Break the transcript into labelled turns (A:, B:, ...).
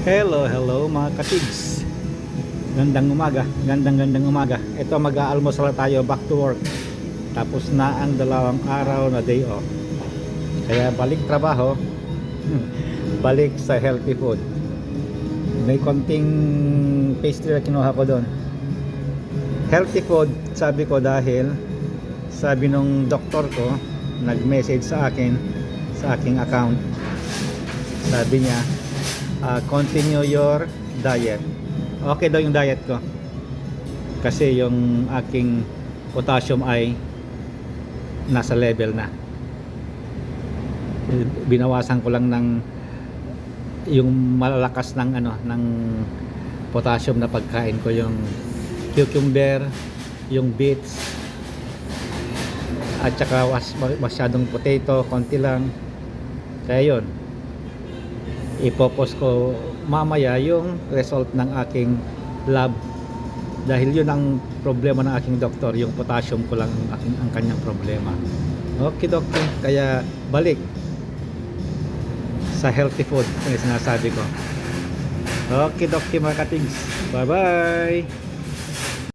A: Hello, hello mga katigs. Gandang umaga, gandang gandang umaga. Ito mag-aalmusal tayo back to work. Tapos na ang dalawang araw na day off. Kaya balik trabaho, balik sa healthy food. May konting pastry na kinuha ko doon. Healthy food, sabi ko dahil sabi nung doktor ko, nag-message sa akin sa aking account. Sabi niya, uh, continue your diet. Okay daw yung diet ko. Kasi yung aking potassium ay nasa level na. Binawasan ko lang ng yung malalakas ng ano ng potassium na pagkain ko yung cucumber, yung beets at saka was, masyadong potato, konti lang. Kaya yun, ipopost ko mamaya yung result ng aking lab. Dahil yun ang problema ng aking doktor yung potassium ko lang ang, aking, ang kanyang problema. Okay doktor kaya balik sa healthy food yung sinasabi ko. Okay doktor mga katigs bye bye